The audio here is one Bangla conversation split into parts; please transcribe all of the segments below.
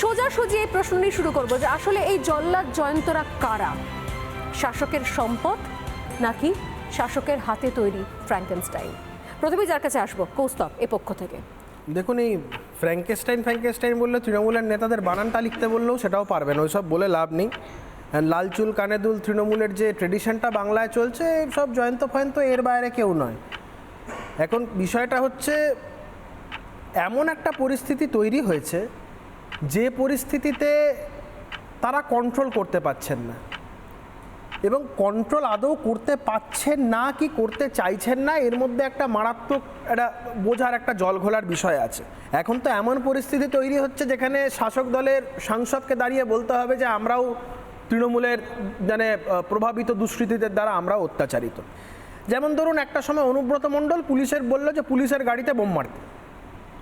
সোজাসুজি এই প্রশ্ন নিয়ে শুরু করব যে আসলে এই জল্লাদ জয়ন্তরা কারা? শাসকের সম্পদ নাকি শাসকের হাতে তৈরি ফ্র্যাঙ্কেনস্টাইন প্রথমে যার কাছে আসব, কৌস্তব, এ পক্ষ থেকে। দেখুন, এই ফ্র্যাঙ্কেস্টাইন ফ্র্যাঙ্কেস্টাইন বললে তৃণমূলের নেতাদের বানানটা লিখতে বললেও সেটাও পারবেন ওইসব বলে লাভ নেই। আর লাল চুল, কানে দুল তৃণমূলের যে ট্রেডিশনটা বাংলায় চলছে, সব জয়ন্ত ফয়ন্ত এর বাইরে কেউ নয়। এখন বিষয়টা হচ্ছে, এমন একটা পরিস্থিতি তৈরি হয়েছে যে পরিস্থিতিতে তারা কন্ট্রোল করতে পারছেন না এবং কন্ট্রোল আদৌ করতে পাচ্ছেন না কি করতে চাইছেন না, এর মধ্যে একটা মারাত্মক একটা বোঝার একটা জল ঘোলার বিষয় আছে। এখন তো এমন পরিস্থিতি তৈরি হচ্ছে যেখানে শাসক দলের সাংসদকে দাঁড়িয়ে বলতে হবে যে আমরাও তৃণমূলের মানে প্রভাবিত দুষ্কৃতীদের দ্বারা আমরাও অত্যাচারিত। যেমন ধরুন একটা সময় অনুব্রত মণ্ডল পুলিশের বলল যে পুলিশের গাড়িতে বোম মারতে।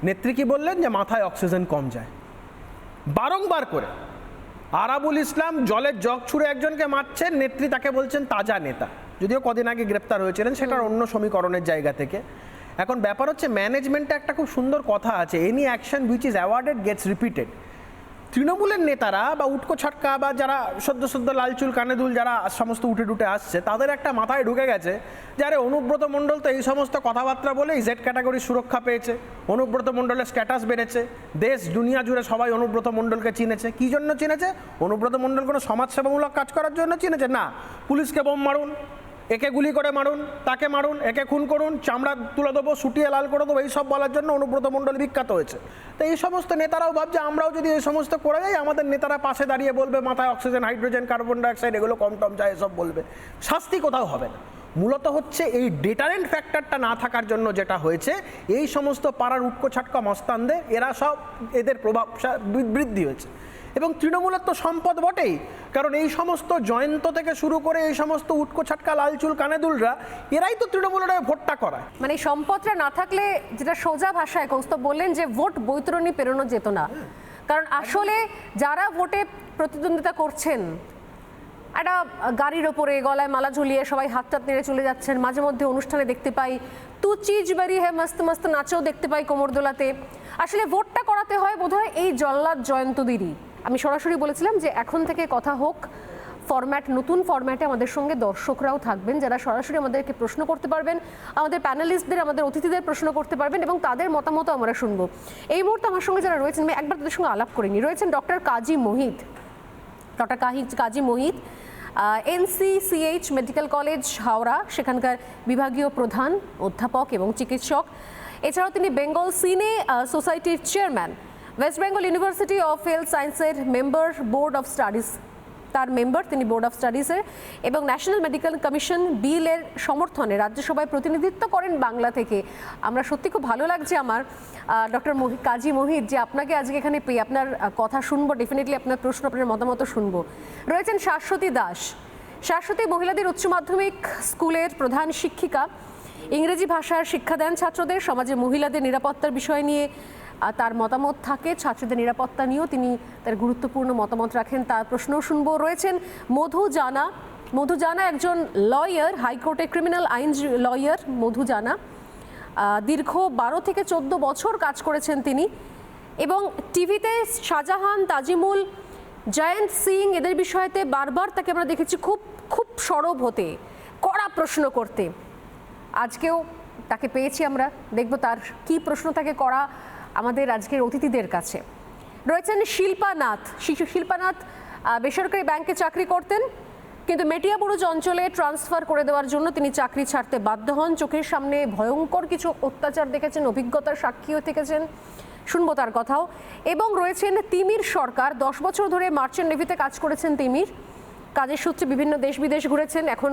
নেত্রী কি বললেন যে মাথায় অক্সিজেন কম যায়। বারংবার করে। আরাবুল ইসলাম জলের জগ ছুঁড়ে একজনকে মারছেন নেত্রী তাকে বলছেন তাজা নেতা। যদিও কদিন আগে গ্রেপ্তার হয়েছিলেন সেটার অন্য সমীকরণের জায়গা থেকে। এখন ব্যাপার হচ্ছে ম্যানেজমেন্টে একটা খুব সুন্দর কথা আছে any action which is awarded gets repeated তৃণমূলের নেতারা বা উটকো ছটকা বা যারা সদ্য সদ্য লালচুল কানেদুল যারা সমস্ত উঠে টুটে আসছে, তাদের একটা মাথায় ঢুকে গেছে যে, আরে অনুব্রত মণ্ডল তো এই সমস্ত কথাবার্তা বলেই জেড ক্যাটাগরি সুরক্ষা পেয়েছে। অনুব্রত মণ্ডলের স্ট্যাটাস বেড়েছে। দেশ, দুনিয়া জুড়ে সবাই অনুব্রত মণ্ডলকে চিনেছে। কী জন্য চিনেছে? অনুব্রত মণ্ডল কোনো সমাজসেবামূলক কাজ করার জন্য চিনেছে? না। পুলিশকে বোম মারুন। একে গুলি করে মারুন, তাকে মারুন, একে খুন করুন, চামড়া তুলে দেবো শুটিয়ে লাল করে দেবো, এইসব বলার জন্য অনুব্রত মণ্ডল বিখ্যাত হয়েছে। তো এই সমস্ত নেতারাও ভাবছে, আমরাও যদি এই সমস্ত করে যাই, আমাদের নেতারা পাশে দাঁড়িয়ে বলবে, মাথায় অক্সিজেন, হাইড্রোজেন, কার্বন ডাইঅক্সাইড, এগুলো কম টম যায় এসব বলবে। শাস্তি কোথাও হবে না। মূলত হচ্ছে এই ডেটারেন্ট ফ্যাক্টরটা না থাকার জন্য যেটা হয়েছে, এই সমস্ত পাড়ার উটকো ছাটকা মস্তানদের, এরা সব এদের প্রভাব বৃদ্ধি হয়েছে। এবং তৃণমূলের তো সম্পদ বটেই। কারণ এই সমস্ত জয়ন্ত থেকে শুরু করে এই সমস্ত উটকো ছাটকা লালচুল কানেদুলরা, এরাই তো তৃণমূলের ভোটটা করায়। মানে সম্পদটা না থাকলে যেটা সোজা ভাষায় কৌস্তব বললেন যে ভোট বৈতরণী পেরোনো যেত না। কারণ আসলে যারা ভোটে প্রতিদ্বন্দ্বিতা করছেন, একটা গাড়ির ওপরে গলায় মালা ঝুলিয়ে সবাই হাত টাত নেড়ে চলে যাচ্ছেন। মাঝে মধ্যে অনুষ্ঠানে দেখতে পাই, তু চিজ বাড়ি হ্যাঁ মস্ত মস্ত নাচেও দেখতে পাই কোমর দোলাতে আসলে ভোটটা করাতে হয় বোধহয় এই জল্লাদ জয়ন্তদেরই আমি সরাসরি বলেছিলাম যে এখন থেকে কথা হোক ফরম্যাট নতুন ফরম্যাটে আমাদের সঙ্গে দর্শকরাও থাকবেন যারা সরাসরি আমাদেরকে প্রশ্ন করতে পারবেন, আমাদের প্যানেলিস্টদের আমাদের অতিথিদের প্রশ্ন করতে পারবেন এবং তাদের মতামতও আমরা শুনব। এই মুহূর্তে আমার সঙ্গে যারা রয়েছেন, আমি একবার তাদের সঙ্গে আলাপ করিনি রয়েছেন ডক্টর কাজী মোহিত। ডক্টর কাহি, Kazi Mohit NCCH medical college, Howrah, সেখানকার বিভাগীয় প্রধান, অধ্যাপক এবং চিকিৎসক। এছাড়াও তিনি বেঙ্গল সিনে সোসাইটির chairman West Bengal university of health সায়েন্সের মেম্বার বোর্ড অফ স্টাডিজ তার মেম্বার তিনি বোর্ড অফ স্টাডিজের এবং ন্যাশনাল মেডিকেল কমিশন বিলের সমর্থনে রাজ্যসভায় প্রতিনিধিত্ব করেন বাংলা থেকে। আমরা সত্যি খুব ভালো লাগছে আমার ডক্টর কাজী মোহিত, যে আপনাকে আজকে এখানে পেয়ে আপনার কথা শুনব। ডেফিনেটলি আপনার প্রশ্ন, আপনার মতামত শুনব। রয়েছেন শাশ্বতী দাস। শাশ্বতী মহিলাদের উচ্চ মাধ্যমিক স্কুলের প্রধান শিক্ষিকা। ইংরেজি ভাষার শিক্ষা দেন ছাত্রদের। সমাজে মহিলাদের নিরাপত্তার বিষয় নিয়ে তার মতামত থাকে, ছাত্রদের নিরাপত্তা নিয়েও তিনি তার গুরুত্বপূর্ণ মতামত রাখেন। তার প্রশ্নও শুনব। রয়েছেন মধু জানা। মধু জানা একজন লয়ার হাইকোর্টে ক্রিমিনাল আইন লয়ার মধু জানা। দীর্ঘ বারো থেকে চোদ্দ বছর কাজ করেছেন তিনি। এবং টিভিতে শাহজাহান, তাজিমুল, জয়ন্ত সিং এদের বিষয়তে বারবার তাকে আমরা দেখেছি খুব খুব সরব হতে, কড়া প্রশ্ন করতে। আজকেও তাকে পেয়েছি আমরা। দেখব তার কি প্রশ্ন তাকে করা আমাদের আজকের অতিথিদের কাছে। রয়েছেন শিল্পা নাথ শিশু শিল্পা নাথ বেসরকারি ব্যাংকে চাকরি করতেন, কিন্তু মেটিয়াবুরুজ অঞ্চলে ট্রান্সফার করে দেওয়ার জন্য তিনি চাকরি ছাড়তে বাধ্য হন। চোখের সামনে ভয়ঙ্কর কিছু অত্যাচার দেখেছেন, অভিজ্ঞতার সাক্ষীও থেকেছেন। শুনব তার কথাও। এবং রয়েছেন তিমির সরকার। দশ বছর ধরে মার্চেন্ট নেভিতে কাজ করেছেন তিমির। কাজের সূত্রে বিভিন্ন দেশ বিদেশ ঘুরেছেন, এখন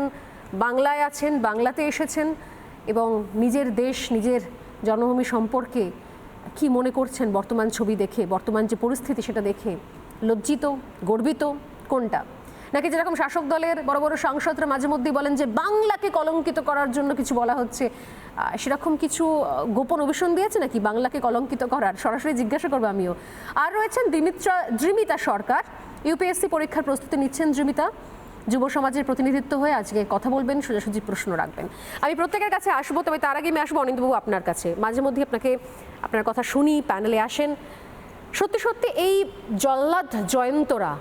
বাংলায় আছেন, বাংলাতে এসেছেন এবং নিজের দেশ, নিজের জন্মভূমি সম্পর্কে কি মনে করছেন বর্তমান ছবি দেখে, বর্তমান যে পরিস্থিতি সেটা দেখে? লজ্জিত, গর্বিত, কোনটা? নাকি যেরকম শাসক দলের বড় বড় সাংসদরা মাঝে মধ্যেই বলেন যে, বাংলাকে কলঙ্কিত করার জন্য কিছু বলা হচ্ছে সেরকম কিছু গোপন অভিশন দিয়েছে নাকি বাংলাকে কলঙ্কিত করার? সরাসরি জিজ্ঞাসা করব আমিও। আর রয়েছেন দিমিত্রা, দ্রিমিতা সরকার। ইউপিএসসি পরীক্ষার প্রস্তুতি নিচ্ছেন দ্রিমিতা। যুব সমাজের প্রতিনিধিত্ব হয়ে আজকে কথা বলবেন, সোজাসুজি প্রশ্ন রাখবেন। আমি প্রত্যেকের কাছে আসব, তবে তার আগে আমি আসব অনিন্দবাবু আপনার কাছে। মাঝে মধ্যে আপনাকে, আপনার কথা শুনি প্যানেলে আসেন। সত্যি সত্যি এই জল্লাদ জয়ন্তরা,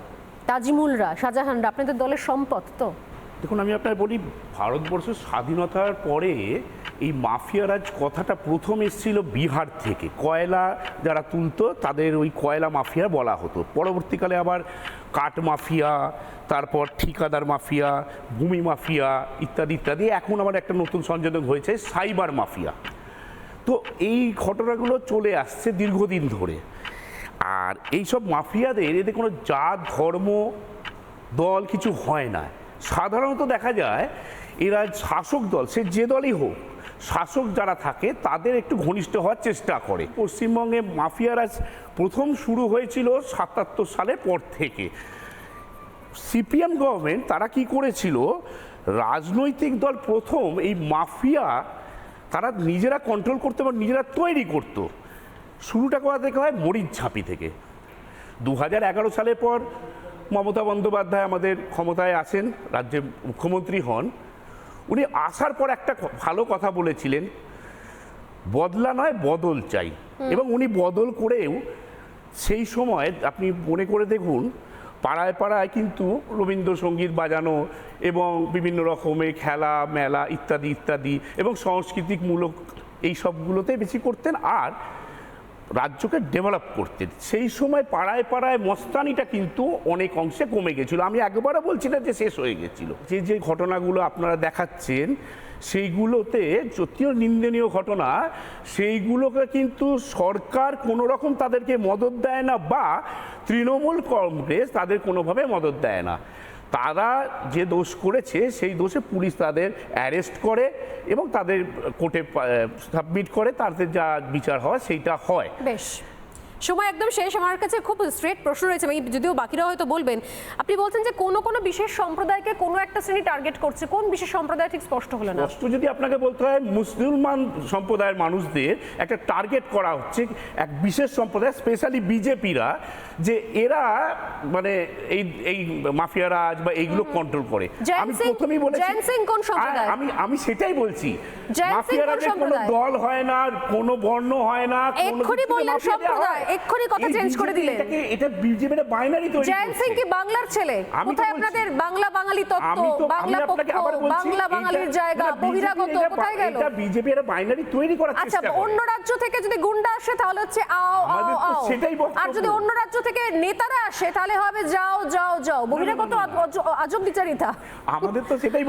তাজিমুলরা, শাহজাহানরা আপনাদের দলের সম্পদ তো? দেখুন, আমি আপনার বলি, ভারতবর্ষের স্বাধীনতার পরে এই মাফিয়ারাজ কথাটা প্রথম এসেছিল বিহার থেকে, কয়লা যারা তুলতো, তাদের ওই কয়লা মাফিয়া বলা হতো। পরবর্তীকালে আবার কাঠ মাফিয়া, তারপর ঠিকাদার মাফিয়া, ভূমি মাফিয়া ইত্যাদি ইত্যাদি। এখন আমার একটা নতুন সংযোজন হয়েছে, সাইবার মাফিয়া। তো এই ঘটনাগুলো চলে আসছে দীর্ঘদিন ধরে। আর এইসব মাফিয়াদের, এদের কোনো জাত, ধর্ম, দল কিছু হয় না। সাধারণত দেখা যায়, এরা শাসক দল, সে যে দলই হোক শাসক যারা থাকে, তাদের একটু ঘনিষ্ঠ হওয়ার চেষ্টা করে। পশ্চিমবঙ্গে মাফিয়ারাজ প্রথম শুরু হয়েছিল সাতাত্তর সালের পর থেকে। সিপিএম গভর্নমেন্ট তারা কি করেছিল? রাজনৈতিক দল প্রথম এই মাফিয়া তারা নিজেরা কন্ট্রোল করতো এবং নিজেরা তৈরি করত। শুরুটা করা থেকে হয়? মরিচ ঝাঁপি থেকে। দু হাজার এগারো সালের পর মমতা বন্দ্যোপাধ্যায় আমাদের ক্ষমতায় আসেন রাজ্যে মুখ্যমন্ত্রী হন। উনি আসার পর একটা ভালো কথা বলেছিলেন বদলা নয় বদল চাই। এবং উনি বদল করেও সেই সময় আপনি মনে করে দেখুন পাড়ায় পাড়ায় কিন্তু রবীন্দ্রসঙ্গীত বাজানো এবং বিভিন্ন রকমের খেলা মেলা ইত্যাদি ইত্যাদি এবং সাংস্কৃতিকমূলক এই সবগুলোতে বেশি করতেন। আর রাজ্যকে ডেভেলপ করতেন সেই সময় পাড়ায় পাড়ায় মস্তানিটা কিন্তু অনেক অংশে কমে গেছিল। আমি একবারও বলছি না যে শেষ হয়ে গেছিল। যে যে ঘটনাগুলো আপনারা দেখাচ্ছেন, সেইগুলোতে যদিও নিন্দনীয় ঘটনা, সেইগুলোকে কিন্তু সরকার কোনো রকম তাদেরকে মদত দেয় না বা তৃণমূল কংগ্রেস তাদের কোনোভাবে মদত দেয় না। তারা যে দোষ করেছে, সেই দোষে পুলিশ তাদের অ্যারেস্ট করে এবং তাদের কোর্টে সাবমিট করে তাদের যা বিচার হয়, সেইটা হয়। বেশ। সময় একদম শেষ। আমার কাছে খুব স্ট্রেট প্রশ্ন রয়েছে আমি যদিও বাকিরা হয়তো বলবেন আপনি বলছেন যে কোনো কোনো বিশেষ সম্প্রদায়কে কোনো একটা শ্রেণি টার্গেট করছে কোন বিশেষ সম্প্রদায় ঠিক স্পষ্ট হলো না? স্পষ্ট যদি আপনাকে বলতে হয় মুসলমান সম্প্রদায়ের মানুষদের একটা টার্গেট করা হচ্ছে এক বিশেষ সম্প্রদায় স্পেশালি বিজেপিরা যে এরা মানে এই এই মাফিয়ারাজ বা এইগুলো কন্ট্রোল করে। আমি প্রথমেই বলেছি জয়ন্ত সিং কোন সম্প্রদায়? আমি আমি সেটাই বলছি। জয়ন্ত সিং কোন দল হয় না কোনো বর্ণ হয় না কোনো বললেন মাফিয়া। সম্প্রদায়, এক্ষুনি কথা change করে দিলেন। এটা বিজেপির বাইনারি তৈরি জয়ন্ত সিং কি বাংলার ছেলে? কোথায় আপনাদের বাংলা বাঙালি তত্ত্ব বাংলা পক্ষ বাংলা বাঙালির জায়গা বহিরাগত কোথায় গেল? এটা বিজেপি একটা বাইনারি তৈরি করার আচ্ছা চেষ্টা করে। অন্য রাজ্য থেকে যদি গুন্ডা আসে তাহলে হচ্ছে আও আও আও। সেটাই। আর যদি অন্য রাজ্য থেকে নেতারা আসে তাহলে হবে যাও যাও যাও। বহিরাগত আজব বিচারিতা। আমাদের তো সেটাই